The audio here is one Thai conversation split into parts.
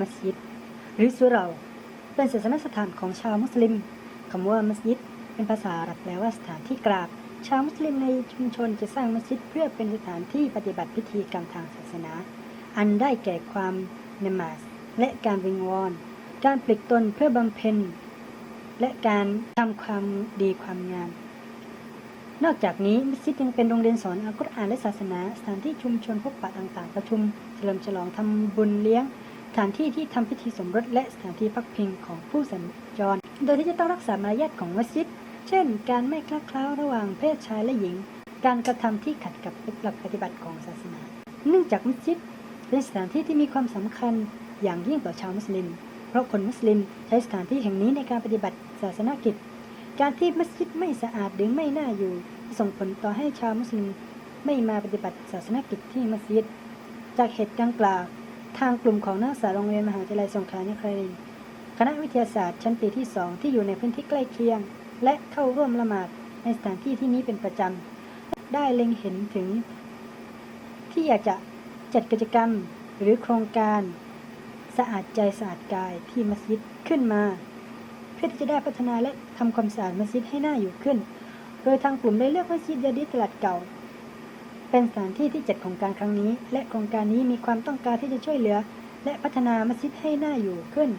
มัสยิด หรือสุเรา เป็นศาสนสถานของชาวมุสลิมคำว่ามัสยิด เป็นภาษาอาหรับแปลว่าสถานที่กราบ ชาวมุสลิมในชุมชนจะสร้างมัสยิดเพื่อเป็นสถานที่ปฏิบัติพิธีกรรมทางศาสนา อันได้แก่ความนมาสและการวิงวอน การปลิกตนเพื่อบำเพ็ญ และการทำความดีความงามนอกจากนี้มัสยิดยังเป็นโรงเรียนสอนอัลกุรอานและศาสนา สถานที่ชุมชนพบปะต่างๆ ประชุมเฉลิมฉลองทำบุญเลี้ยง ถานที่ที่ทำพิธีสมรสและสถานที่พักพิงของผู้สัญจร โดยที่จะต้องรักษามารยาทของมัสยิด เช่น การไม่คลาดเคล้าระหว่างเพศชายและหญิง การกระทำที่ขัดกับหลักปฏิบัติของศาสนา เนื่องจากมัสยิดเป็นสถานที่ที่มีความสำคัญอย่างยิ่งต่อชาวมุสลิม เพราะคนมุสลิมใช้สถานที่แห่งนี้ในการปฏิบัติศาสนกิจ การที่มัสยิดไม่สะอาดหรือไม่น่าอยู่ ส่งผลต่อให้ชาวมุสลิมไม่มาปฏิบัติศาสนกิจที่มัสยิด จากเหตุดังกล่าว ทางกลุ่มของนักศึกษาโรงเรียนมหาวิทยาลัยสงขลานครินทร์คณะวิทยาศาสตร์ชั้นปีที่ 2 ที่อยู่ในพื้นที่ใกล้เคียง และเข้าร่วมละหมาดในสถานที่ที่นี้เป็นประจำ ได้เล็งเห็นถึง ที่อยากจะจัดกิจกรรมหรือโครงการ สะอาดใจสะอาดกายที่มัสยิดขึ้นมา เพื่อที่จะได้พัฒนาและทำความสะอาดมัสยิดให้น่าอยู่ขึ้น โดยทางกลุ่มได้เลือกมัสยิดยาดิตลาดเก่า เป็นสถานที่ที่จัดโครงการครั้งนี้ และโครงการนี้มีความต้องการที่จะช่วยเหลือ และพัฒนามัสยิดให้น่าอยู่ขึ้น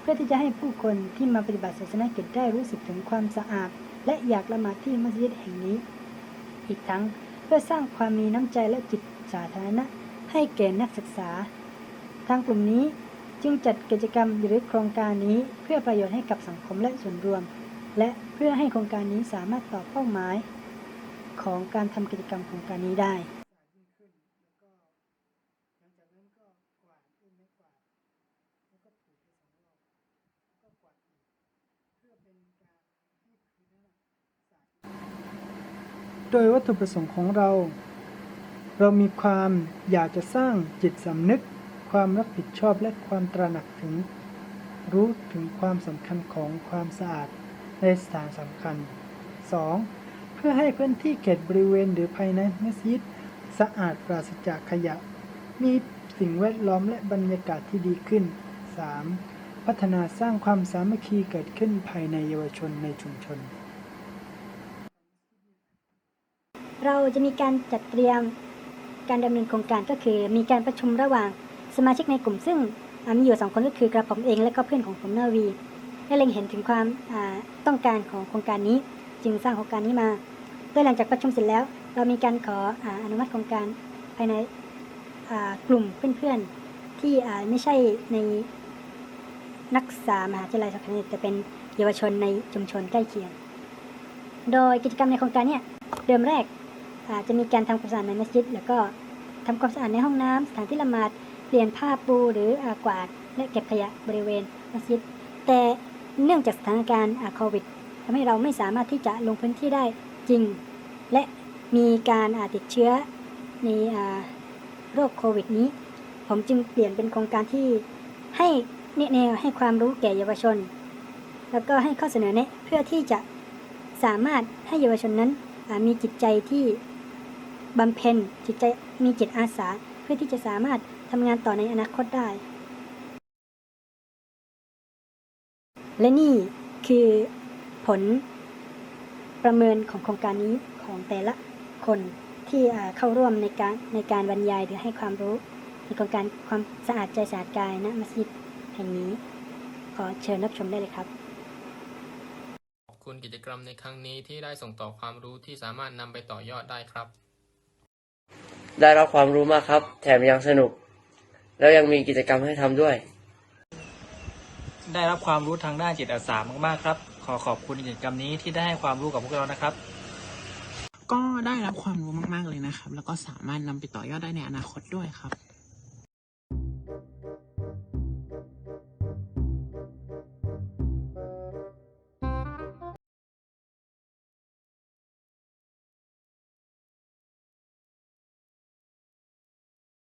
เพื่อที่จะให้ผู้คนที่มาปฏิบัติศาสนกิจได้รู้สึกถึงความสะอาด และอยากละหมาดที่มัสยิดแห่งนี้ อีกทั้งเพื่อสร้างความมีน้ำใจและจิตสาธารณะ ให้แก่นักศึกษา ทางกลุ่มนี้จึงจัดกิจกรรมหรือโครงการนี้เพื่อประโยชน์ให้กับสังคมและส่วนรวม และเพื่อให้โครงการนี้สามารถตอบเป้าหมาย ของการทำกิจกรรมโครงการนี้ได้โดยวัตถุประสงค์ของเรา เรามีความอยากจะสร้างจิตสำนึก ความรับผิดชอบและความตระหนักถึง รู้ถึงความสำคัญของความสะอาดในสถานสำคัญ 2. เพื่อให้พื้นที่เขตบริเวณหรือภายในมัสยิดสะอาดปราศจากขยะ มีสิ่งแวดล้อมและบรรยากาศที่ดีขึ้น 3. พัฒนาสร้างความสามัคคีเกิดขึ้นภายในเยาวชนในชุมชน เราจะมีการจัดเตรียมการดำเนินโครงการก็คือ มีการประชุมระหว่างสมาชิกในกลุ่มซึ่งมีอยู่สองคนก็คือกระผมเองและก็เพื่อนของผมนาวีได้เล็งเห็นถึงความต้องการของโครงการนี้ จึงสร้างโครงการนี้มาโดยหลังจากประชุมเสร็จแล้ว เรามีการขออนุมัติโครงการภายในกลุ่มเพื่อนๆที่ไม่ใช่ในนักศึกษามหาวิทยาลัยสาขาแต่เป็นเยาวชนในชุมชนใกล้เคียง โดยกิจกรรมในโครงการเนี่ยเดิมแรกจะมีการทำความสะอาดในมัสยิดแล้วก็ทำความสะอาดในห้องน้ำสถานที่ละหมาดเปลี่ยนผ้าปูหรืออกวาดและเก็บขยะบริเวณมัสยิดแต่เนื่องจากสถานการณ์โควิด ทำให้เราไม่สามารถที่จะลงพื้นที่ได้จริง และมีการอาติดเชื้อในอโรคโควิดนี้ ผมจึงเปลี่ยนเป็นโครงการที่ให้แนแนวให้ความรู้แก่เยาวชน แล้วก็ให้ข้อเสนอแนะเพื่อที่จะสามารถให้เยาวชนนั้นมีจิตใจที่บำเพ็ญจิตใจมีจิตอาสา เพื่อที่จะสามารถทำงานต่อในอนาคตได้ และนี่คือ ผลประเมินของโครงการนี้ของแต่ละคนที่อ่าเข้าร่วมในการในการบรรยายหรือให้ความรู้ในโครงการความสะอาดใจสะอาดกายณมัสยิดแห่งนี้ ขอเชิญรับชมได้เลยครับขอบคุณกิจกรรมในครั้งนี้ที่ได้ส่งต่อความรู้ที่สามารถนำไปต่อยอดได้ครับ ได้รับความรู้มากครับ แถมยังสนุก แล้วยังมีกิจกรรมให้ทำด้วย ได้รับความรู้ทางด้านจิตอาสามากๆครับข อขอบคุณกิจกรรมนี้ที่ได้ให้ความรู้กับพวกเรานะครับ ก็ได้รับความรู้มาก ๆ เลยนะครับ แล้วก็สามารถนำไปต่อยอดได้ในอนาคตด้วยครับ